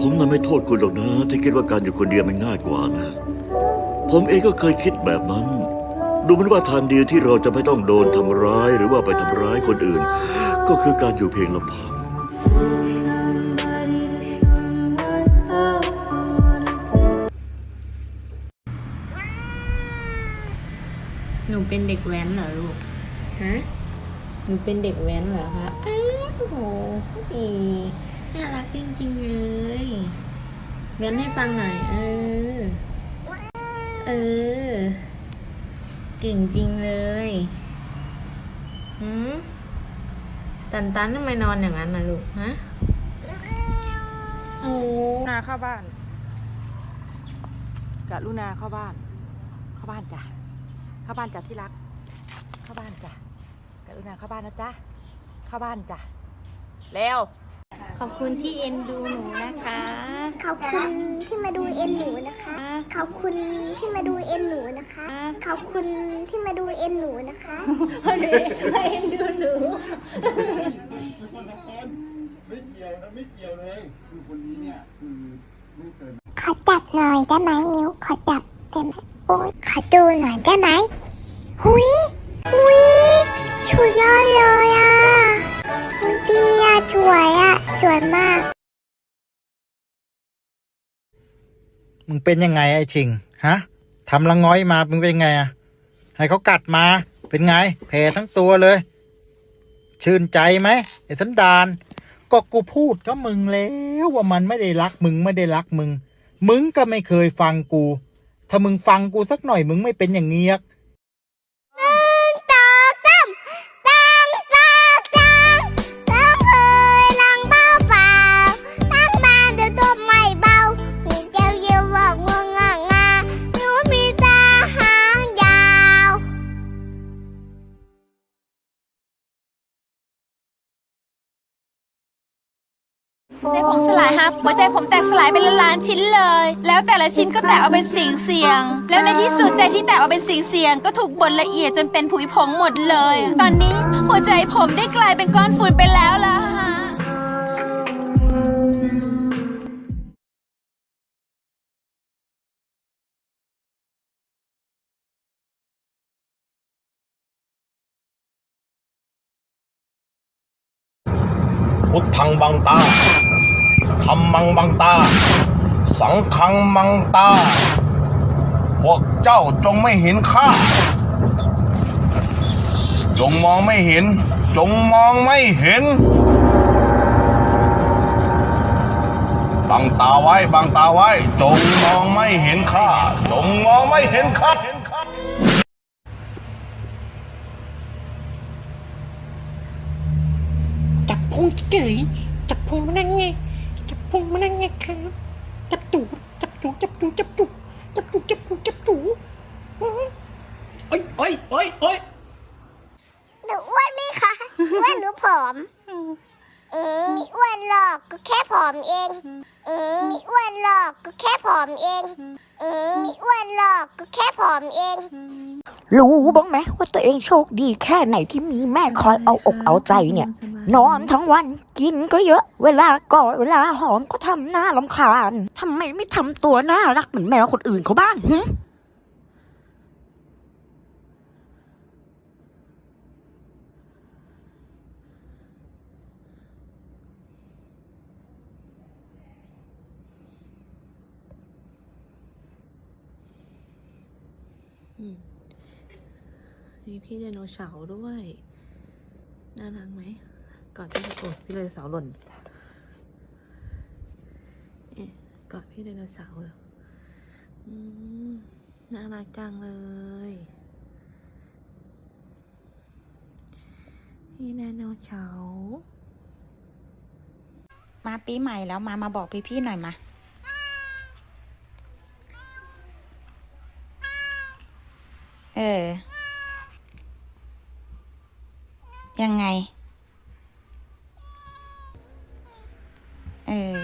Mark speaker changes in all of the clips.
Speaker 1: ผมน่ะไม่โทษคุณหรอกนะ ที่คิดว่าการอยู่คนเดียวมันง่ายกว่านะ ผมเองก็เคยคิดแบบนั้น ดูเหมือนว่าทางเดียวที่เราจะไม่ต้องโดนทำร้ายหรือว่าไปทำร้ายคนอื่น ก็คือการอยู่เพียงลำพัง
Speaker 2: หนูเป็นเด็กแว้นเหรอลูก ฮะ หนูเป็นเด็กแว้นเหรอคะอ้าวโอ้โหอี น่ารักจริงๆเลยแว้นให้ฟังหน่อย เออ เออ เก่งจริงเลยหืมตันตันทำไมนอนอย่างนั้นนะลูก ฮะ โอ้
Speaker 3: นาเข้าบ้านกะลุนาเข้าบ้าน เข้าบ้านจ้ะ เข้าบ้านจ้ะที่รัก เข้าบ้านจ้ะกะลุนาเข้าบ้านนะจ๊ะ เข้าบ้านจ้ะเร็ว
Speaker 2: ขอบคุณที่เอ็นดูหนูนะคะ
Speaker 4: ขอบคุณที่มาดูเอ็นหนูนะคะ ขอบคุณที่มาดูเอ็นหนูนะคะ ขอบคุณที่มาดูเอ็นหนูนะคะ
Speaker 2: ให้เอ็นดูหนู
Speaker 5: ไม่เกี่ยวนะไม่เกี่ยวเลยคือคนนี้เนี่ยคือไม่เจอ
Speaker 4: ขอจับหน่อยได้ไหมมิวขอจับได้ไหมโอ้ยขอดูหน่อยได้ไหมหุยหุย มึ
Speaker 6: งเป็นยังไงไอ้ชิง ฮะทำละง้อยมา มึงเป็นยังไงอะให้เขากัดมา เป็นไง แผลทั้งตัวเลย ชื่นใจไหมไอ้สันดาน ก็กูพูดก็มึงแล้วว่ามันไม่ได้รักมึงไม่ได้รักมึง มึงก็ไม่เคยฟังกู ถ้ามึงฟังกูสักหน่อยมึงไม่เป็นอย่างเงี้ย
Speaker 7: แล้วแต่ละชิ้นก็แตกเอาเป็นเสียงเสียง แล้วในที่สุดใจที่แตกเอาเป็นเสียงเสียงก็ถูกบดละเอียดจนเป็นผุยผงหมดเลย ตอนนี้หัวใจผมได้กลายเป็นก้อนฝุ่นไปแล้วล่ะฮะ
Speaker 8: พุทธังบังตาธรรมังบังตา สังฆังบังตา พวกเจ้าจงไม่เห็นข้า จงมองไม่เห็น จงมองไม่เห็น บังตาไว้ บังตาไว้ จงมองไม่เห็นข้า จงมองไม่เห็นข้า
Speaker 3: จับพุงเกยจับพุงมานั่งไงจับพุงมานั่งไงครับ จับจูจับจูจับจูจับจูจับจูจับจูจับตูดโอ้ยโอ้ยโอ้ยโอ้ยโอ้ย
Speaker 4: หนูอ้วนไหมคะอ้วนหนูผอมอืมไมีอ้วนหรอกก็แค่ผอมเองอืมไมีอ้วนหรอกก็แค่ผอมเองอืมไมีอ้วนหรอกก็แค่ผอมเอง
Speaker 9: รู้บ้างไหมว่าตัวเองโชคดีแค่ไหนที่มีแม่คอยเอาอกเอาใจเนี่ย นอนทั้งวันกินก็เยอะ เวลากอดเวลาหอมก็ทำหน้าลำคาญทำไมไม่ทำตัวน่ารักเหมือนแมวคนอื่นเขาบ้างหึ
Speaker 2: มี มีพี่ไดโนเสาร์ด้วย น่ารักไหม กอดพี่โอ้พี่ไดโนเสาร์หล่นเอ๊ะกอดพี่ไดโนเสาร์เหรออืมน่ารักจังเลย พี่ไดโนเสาร์
Speaker 7: มาปีใหม่แล้วมามาบอกพี่ๆหน่อยมาเออ ยังไง เออ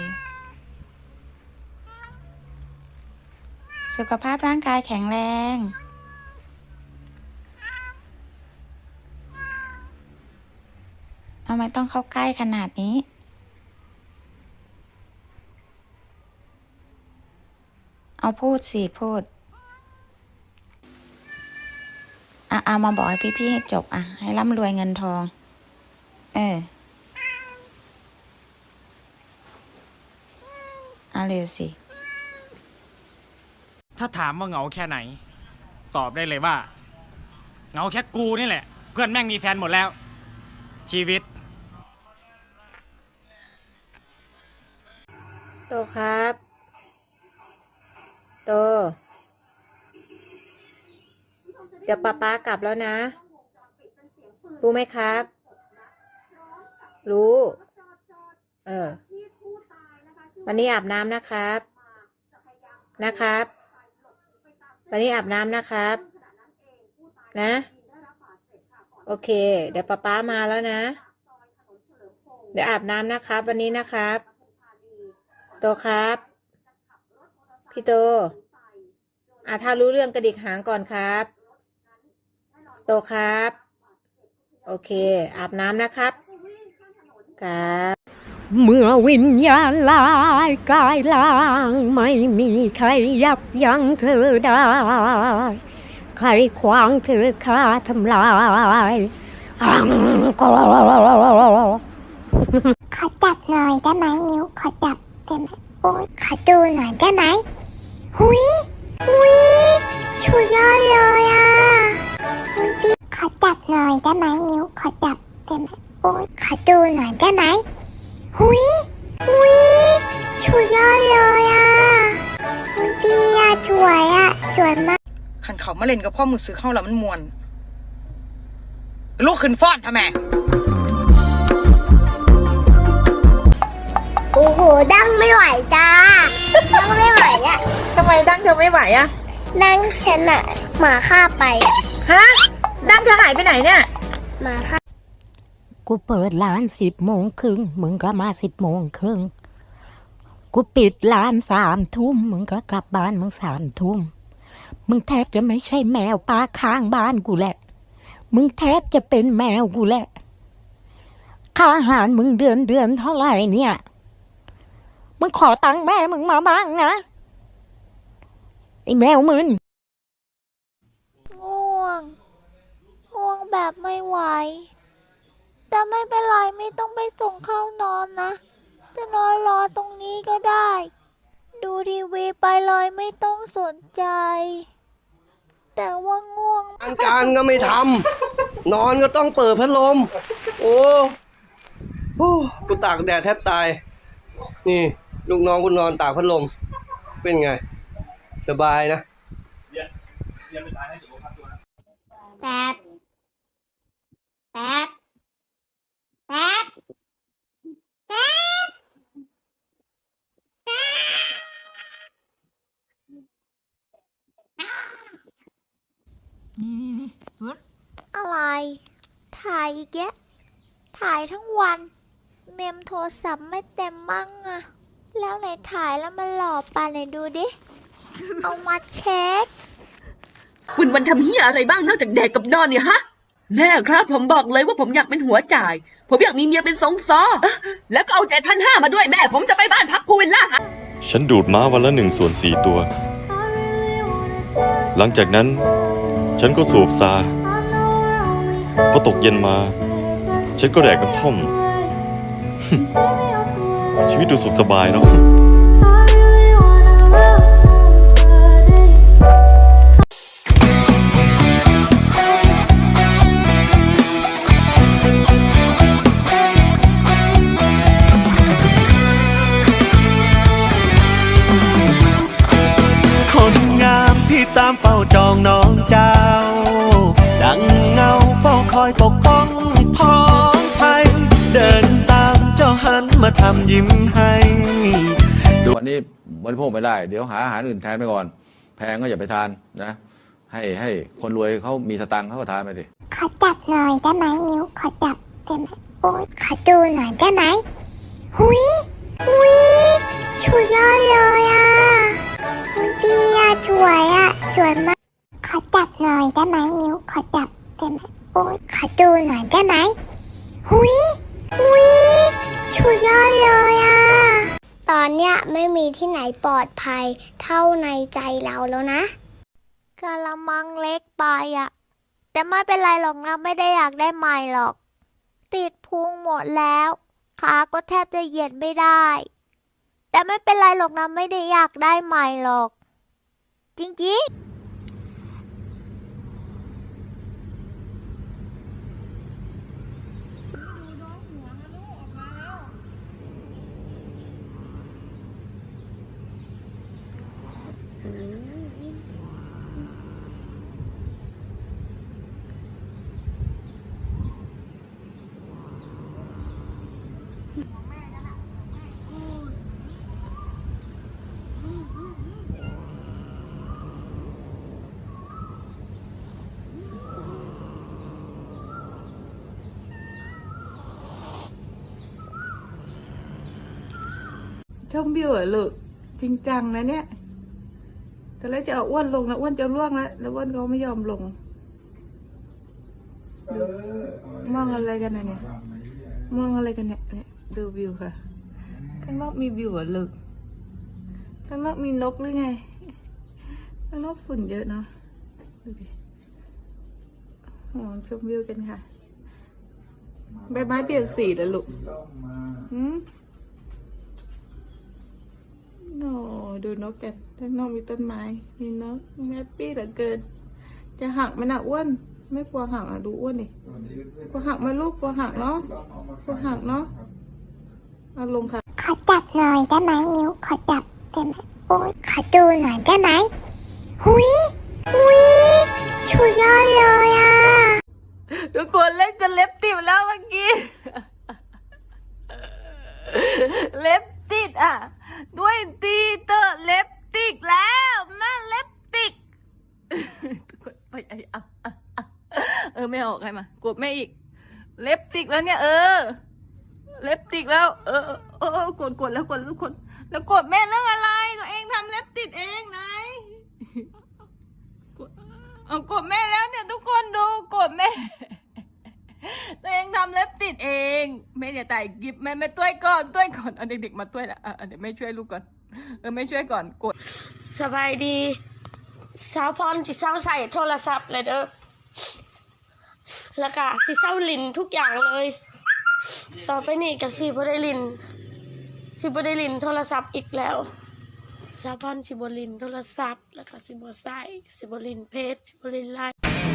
Speaker 7: สุขภาพร่างกายแข็งแรง เอาไม่ต้องเข้าใกล้ขนาดนี้
Speaker 10: เอาพูดสิ พูด อะเอามาบอกให้พี่ๆให้จบอะ ให้ร่ำรวยเงินทอง เออเอาเร็วสิ
Speaker 11: ถ้าถามว่าเหงาแค่ไหน ตอบได้เลยว่า เหงาแค่กูนี่แหละ เพื่อนแม่งมีแฟนหมดแล้ว ชีวิต
Speaker 12: โตครับ โต เดี๋ยวป๊าป๊ากลับแล้วนะ รู้ไหมครับ รู้ เออ วันนี้อาบน้ำนะครับ นะครับ วันนี้อาบน้ำนะครับ นะ โอเค เดี๋ยวป๊าป๊ามาแล้วนะ เดี๋ยวอาบน้ำนะครับ วันนี้นะครับ โตครับ พี่โตอะถ้ารู้เรื่องกระดิกหางก่อนครับ โตครับ โอเค อาบน้ำนะครับครับ
Speaker 9: เมื่อวิญญาณลายกายลางไม่มีใครยับยั้งเธอได้ ใครขวางเธอฆ่าทำลายอังกอร์
Speaker 5: ขอจับหน่อยได้ไหมนิ้วขอจับได้ไหมโอ้ยขอดูหน่อยได้ไหมหุยหุยชุดยอดเลยอะหุยดิขอ จับหน่อยได้ไหมนิ้วขอจับได้ไหมโอ้ยขอดูหน่อยได้ไหมหุยหุยชุดยอดเลยอะหุยดีอะสวยอะสวยมาก
Speaker 13: ขันเขามาเล่นกับข้อมือซื้อเข้าแล้วมันมวนลูกขึ้นฟ้อนทำไม
Speaker 5: โอ้โหดังไม่ไหวจ้าดังไม่ไหวอะ
Speaker 13: ทำไมดั้งเธอไม่ไหวอะ
Speaker 5: ดังฉันอะหมาฆ่าไปอะ
Speaker 13: ฮะ ดั้งเธอหายไปไหนเนี่ย
Speaker 5: หมาฆ่า
Speaker 9: กูเปิดร้านสิบโมงครึ่งมึงก็มาสิบโมงครึ่งกูปิดร้านสามทุ่มมึงก็กลับบ้านมึงสามทุ่มมึงแทบจะไม่ใช่แมวป้าข้างบ้านกูแหละ มึงแทบจะเป็นแมวกูแหละ ค่าอาหารมึงเดือนเดือนเท่าไหร่เนี่ย มึงขอตังค์แม่มึงมาบ้างนะไอ้แมวมึน
Speaker 5: ง่วง ง่วงแบบไม่ไหว แต่ไม่เป็นไรไม่ต้องไปส่งเข้านอนนะ จะนอนรอตรงนี้ก็ได้ ดูทีวีไปเลยไม่ต้องสนใจ แต่ว่าง่วง
Speaker 14: ทางการก็ไม่ทำ นอนก็ต้องเปิดพัดลม โอ้โอ้กูตากแดดแทบตาย นี่ ลูกน้องกูนอนตากพัดลม เป็นไง สบายนะ
Speaker 5: แป๊บแป๊บแป๊บแป๊บแป๊บอะไร ถ่ายอีกแยะถ่ายทั้งวัน เมมโทรศัพท์ไม่เต็มมั่งอะแล้วไหนถ่ายแล้วมันหล่อปานไหนดูดิ เอามาเช็ค
Speaker 7: คุณวันทำเฮียอะไรบ้างนอกจากแดกกับนอนเนี่ยฮะ แม่ครับผมบอกเลยว่าผมอยากเป็นหัวจ่าย ผมอยากมีเมียเป็นสงซอเอ๊ะแล้วก็เอาเจ็ดพันห้ามาด้วยแม่ ผมจะไปบ้านพักพูวิลล่าหา
Speaker 3: ฉันดูดม้าวันละหนึ่งส่วนสี่ตัว หลังจากนั้น ฉันก็สูบซาพอตกเย็นมา ฉันก็แดกกระท่อม ชีวิตดูสุขสบายเนาะ
Speaker 11: ยิ้มให้
Speaker 15: วันนี้บริโภคไม่ได้ เดี๋ยวหาอาหารอื่นแทนไปก่อน แพงก็อย่าไปทานนะ ให้ให้คนรวยเขามีสตังค์เขาก็ทานไปสิ
Speaker 5: ขอจับหน่อยได้ไหมนิ้วขอจับได้ไหมโอ้ยขอดูหน่อยได้ไหมหุยหุยชุดยอดเลยอะหุยดีอะสวยอะสวยมากขอจับหน่อยได้ไหมนิ้วขอจับได้ไหมโอ้ยขอดูหน่อยได้ไหมหุยหุย ชุดยอดเลยอะตอนอนเนี้ยไม่มีที่ไหนปลอดภัยเท่าในใจเราแล้วนะกะละมังเล็กไปอะแต่ไม่เป็นไรหรอกนะไม่ได้อยากได้ใหม่หรอก ติดพุงหมดแล้วขาก็แทบจะเหยียดไม่ได้ แต่ไม่เป็นไรหรอกนะไม่ได้อยากได้ใหม่หรอก จริงๆ
Speaker 16: ชมวิวเหรอลูกจริงจังนะเนี่ยแต่แล้วจะเอาอ้วนลงนะอ้วนจะล่วงแล้วแล้วอ้วนเขาไม่ยอมลงดูมองอะไรกันนะเนี่ยมองอะไรกันเนี่ยเนี่ยดูวิวค่ะ ข้างนอกมีวิวเหรอลูกข้างนอกมีนกหรือไงข้างนอกฝุ่นเยอะเนาะดูดิโอ้ชมวิวกันค่ะใบไม้เปลี่ยนสีแล้วลูกหืม โอ้ดูนกกันข้างนอกมีต้นไม้ มีนกแฮปปี้เหลือเกิน จะหักไหมันอะอ้วน ไม่กลัวหักอะดูอ้วนดิกลัวหักไหมาลูกกลัวหักเนาะกลัวหักเนาะเอาลงค่ะ
Speaker 5: ขอจับหน่อยได้ไหมนิ้วขอจับได้ไหมโอ้ยขอดูหน่อยได้ไหมหุยหุยชุดยอดเลยอะ
Speaker 16: ทุกคนเล่นจนเล็บติดแล้วเมื่อกี้ เล็บติดอะ ด้วยตีเตอร์เล็บติดแล้วแม่เล็บติดทุกคนไปไอ้อะเออไม่ออกใครมากดแม่อีก เล็บติดแล้วเนี่ย เออ เล็บติดแล้ว เออเออกดกดแล้วกดทุกคน แล้วกดแม่เรื่องอะไรตัวเองทำเล็บติดเองไหนกดเอากดแม่แล้วเนี่ยทุกคนดูกดแม่ ตัวเองทำเล็บติดเองแม่อย่าแต่กิบแม่แม่ต้วยก่อนต้วยก่อนเอาเด็กๆมาต้วยละอะเดี๋ยวแม่ช่วยลูกก่อนเออแม่ช่วยก่อนกด
Speaker 7: สบายดีสาวพรสิเศร้าใส่โทรศัพท์เลยเด้อแล้วก็สิเศร้าลินทุกอย่างเลย ต่อไปนี่กับสิบได้ลินสิบได้ลินโทรศัพท์อีกแล้วสาวพรสิบลินโทรศัพท์แล้วก็สิบ่ใส่สิบลินเพจสิบลินไลน์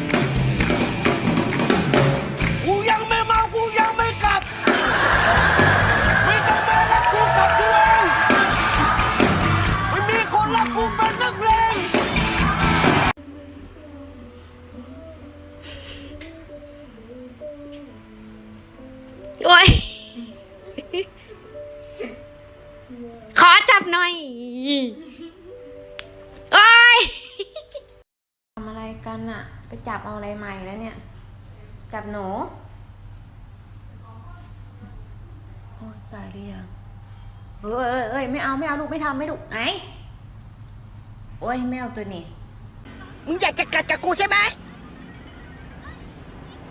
Speaker 17: บเอา
Speaker 16: อะไรใหม่แล้วเนี่ย จับหนูโอ้ยตายหรือยังเอ้ยเอ้ยเอ้ยไม่เอาไม่เอาลูกไม่ทำไม่ดุไหนโอ้ยไม่เอาตัวนี้
Speaker 17: มึงอยากจะกัดกับกูใช่ไหม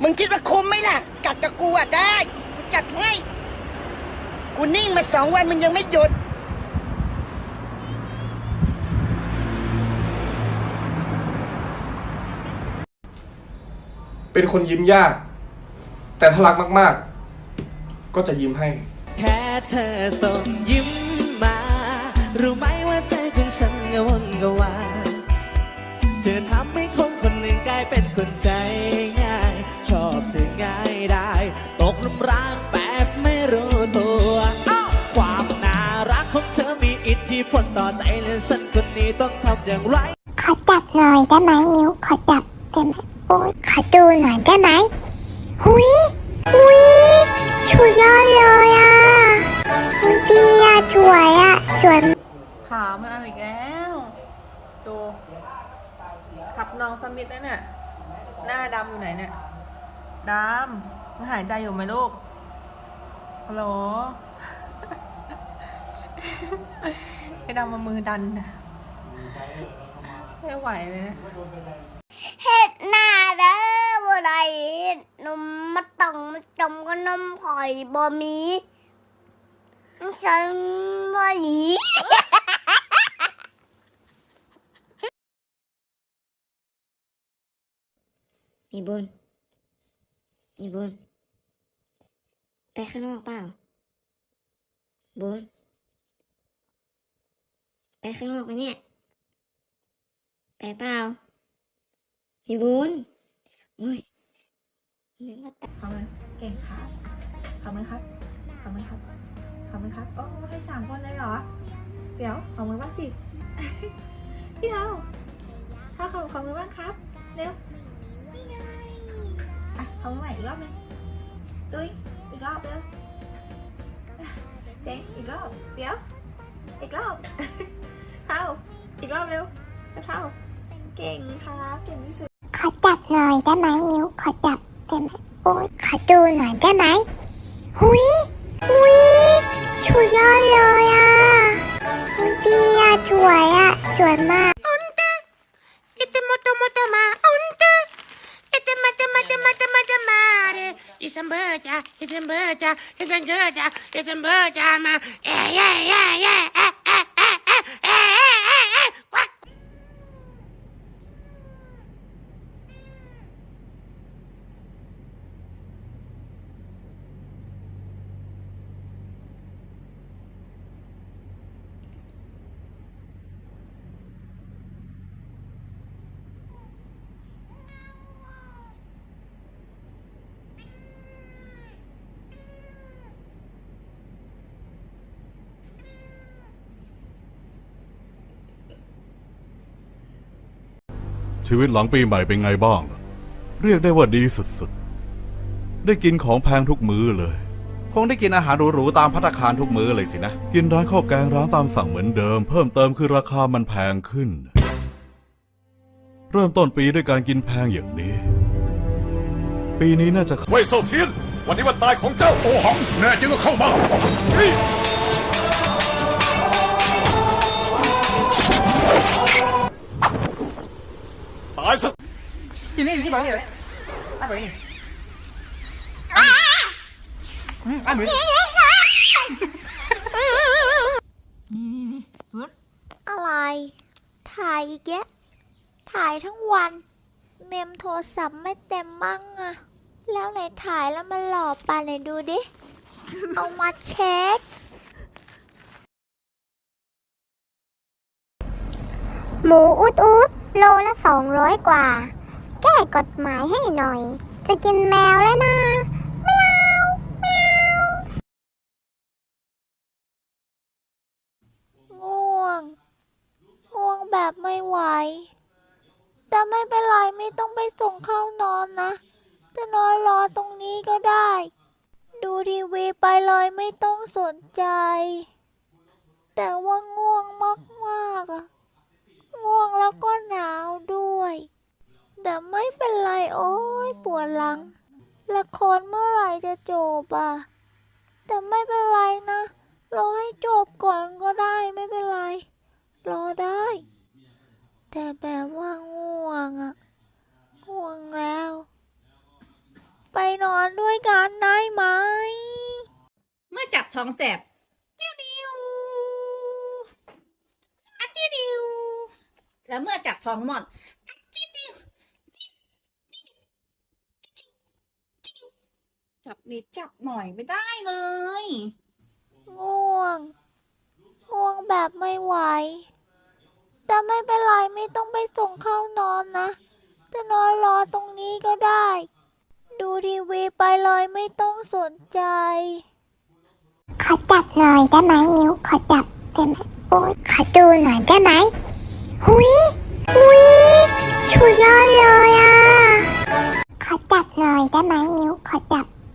Speaker 17: มึงคิดว่าคุ้มไหมล่ะ กัดกับกูอะได้กูจัดให้กูนิ่งมาสองวันมึงยังไม่หยุด
Speaker 13: เป็นคนยิ้มยาก แต่ถ้ารักมาก ๆ ก็จะยิ้มให้
Speaker 17: แค่เธอส่งยิ้มมา รู้ไหมว่าใจของฉันกระวนกระวายเธอทำให้คนคนหนึ่งกลายเป็นคนใจง่าย ชอบเธอง่ายได้ ตกหลุมรักแบบไม่รู้ตัวอ้าวความน่ารักของเธอมีอิทธิพลต่อใจและฉันคนนี้ต้องทำอย่างไร
Speaker 5: ขอจับหน่อยได้ไหมนิ้วขอจับได้ไหม โอ้ยขอดูหน่อยได้ไหมหุยหุยชุดยอดเลยอะหุยดีอะสวยอะสวย
Speaker 16: ขามันเอาอีกแล้วดูขับน้องสมิธนั่นน่ะหน้าดำอยู่ไหนเนี่ยดำมันหายใจอยู่ไหมลูกฮัลโหลไอ้ดำมามือดันนะไม่ไหวเลยนะ
Speaker 5: จมก็นมพอยบ่มี
Speaker 18: ฉันว่าหนี
Speaker 4: มีบุญมีบุญไปข้างนอกเปล่า บุญไปข้างนอกไหมเนี่ย ไปเปล่ามีบุญอุ้ย นึกว่าแต่
Speaker 6: ขอบคุณเก่งครับขอบคุณครับขอบคุณครับขอบคุณครับ โอ้ให้สามคนเลยเหรอ เดี๋ยวขอมือบ้างสิ พี่เท้าถ้าขอขอมือบ้างครับ เร็ว นี่ไงอะขอมือใหม่อีกรอบหนึงตุ้ยอีกรอบเร็วเจ๊งอีกรอบ เดี๋ยว อีกรอบเท้าอีกรอบเร็วเท้าเก่งครับ เก่งที่สุด
Speaker 18: ขอจับหน่อยได้ไหมมิ้วขอจับ ได้ไหมโอ๊ยขอดูหน่อยได้ไหมหุยหุยสุดยอดเลยอะคุณดีอะสวยอะสวยมาก
Speaker 3: อุตะเอตมโตโมาอุนตะเอมาตมาตมาตมมาเรดิซัมเบอร์จ้าดิซัมเบอร์จ้าดิซัมเบอร์จ้าดิซัมเบอร์จ้ามาเอ้ยเอ้ยเอ้ย
Speaker 19: ชีวิตหลังปีใหม่เป็นไงบ้างล่ะเรียกได้ว่าดีสุดๆ ได้กินของแพงทุกมื้อเลย คงได้กินอาหารหรูๆตามพัตตาคารทุกมื้อเลยสินะ กินร้านข้าวแกงร้านตามสั่งเหมือนเดิม เพิ่มเติมคือราคามันแพงขึ้น เริ่มต้นปีด้วยการกินแพงอย่างนี้ ปีนี้น่าจะ
Speaker 20: เว่ยเซาเทียน วันนี้วันตายของเจ้าโอหัง แน่จริงก็เข้ามาเฮ้ย อยู่นี่อยู่ที่บ้า
Speaker 3: นเลยอ้าไปนี่อ้ไป
Speaker 18: อะไรถ่ายอีกแยะถ่ายทั้งวัน เมมโทรศัพท์ไม่เต็มมั่งอะแล้วไหนถ่ายแล้วมันหล่อปาไหนดูดิ เอามาเช็ค หมูอุดอุดโลละสองร้อยกว่า แก้กฎหมายให้หน่อย จะกินแมวแล้วนะแมวแมวง่วง ง่วงแบบไม่ไหว แต่ไม่เป็นไรไม่ต้องไปส่งเข้านอนนะ จะนอนรอตรงนี้ก็ได้ ดูทีวีไปเลยไม่ต้องสนใจ แต่ว่าง่วงมากๆ ง่วงแล้วก็หนาวด้วย แต่ไม่เป็นไรโอ้ยปวดหลัง ละครเมื่อไหร่จะจบอะ แต่ไม่เป็นไรนะ รอให้จบก่อนก็ได้ไม่เป็นไร รอได้ แต่แบบว่าง่วงอะง่วงแล้ว ไปนอนด้วยกันได้ไหม
Speaker 21: เมื่อจับท้องแสบเดิ้วดิวอะดิวดิวแล้วเมื่อจับท้องหมอนอะดิวดิว จับนิดจับหน่อยไม่ได้เลย
Speaker 18: ง่วง ง่วงแบบไม่ไหว แต่ไม่เป็นไรไม่ต้องไปส่งเข้านอนนะ จะนอนรอตรงนี้ก็ได้ ดูทีวีไปเลยไม่ต้องสนใจ ขอจับหน่อยได้ไหมมิวขอจับได้ไหมโอ้ยขอดูหน่อยได้ไหมหุยหุยชุดยอดเลยอะ ขอจับหน่อยได้ไหมมิวขอจับ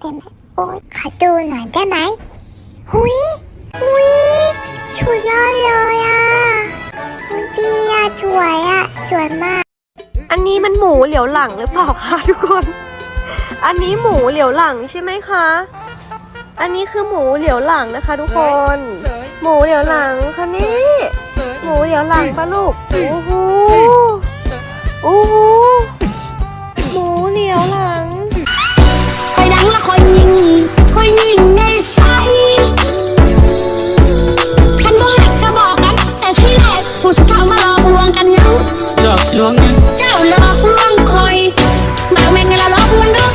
Speaker 18: ได้ไหมโอ้ยขอดูหน่อยได้ไหมหุยหุยชุดยอดเลยอะหุยดีอะสวยอะสวยมาก
Speaker 2: อันนี้มันหมูเหลียวหลังหรือเปล่าคะทุกคน อันนี้หมูเหลียวหลังใช่ไหมคะ อันนี้คือหมูเหลียวหลังนะคะ ทุกคน หมูเหลียวหลังค่ะนี่ หมูเหลียวหลังปะลูกโอ้โหโอ้โหหมูเหลียวหลัง
Speaker 18: คอยยิงคอยยิงในไซฉัน
Speaker 2: บ่หักก็บอกกั
Speaker 18: น แต่
Speaker 2: ที่แรกผู้
Speaker 18: สาวมาหล
Speaker 2: อกลวงกันยังห
Speaker 22: ลอกลวงยัง
Speaker 2: เจ้าหลอกลวงคอยบางแม่งละหลอลวงเด้อ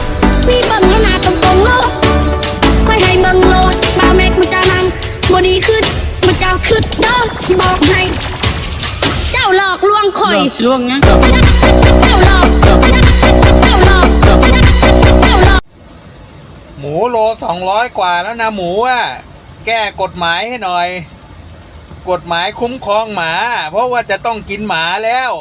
Speaker 2: มีเบิ่งแล้หนาตรงตรงโลดคอยให้บิ่งโลดบางแม่งมุจานังบ่ดีขึ้นมุจาขึ้นเด้อสิบอกให้ เจ้าลอกลวงคอยหลอก
Speaker 22: ลวงยเจ้าหลอก องร้อยกว่าแล้วนะหมูอะแก้กฎหมายให้หน่อย กฎหมายคุ้มครองหมา เพราะว่าจะต้องกินหมาแล้ว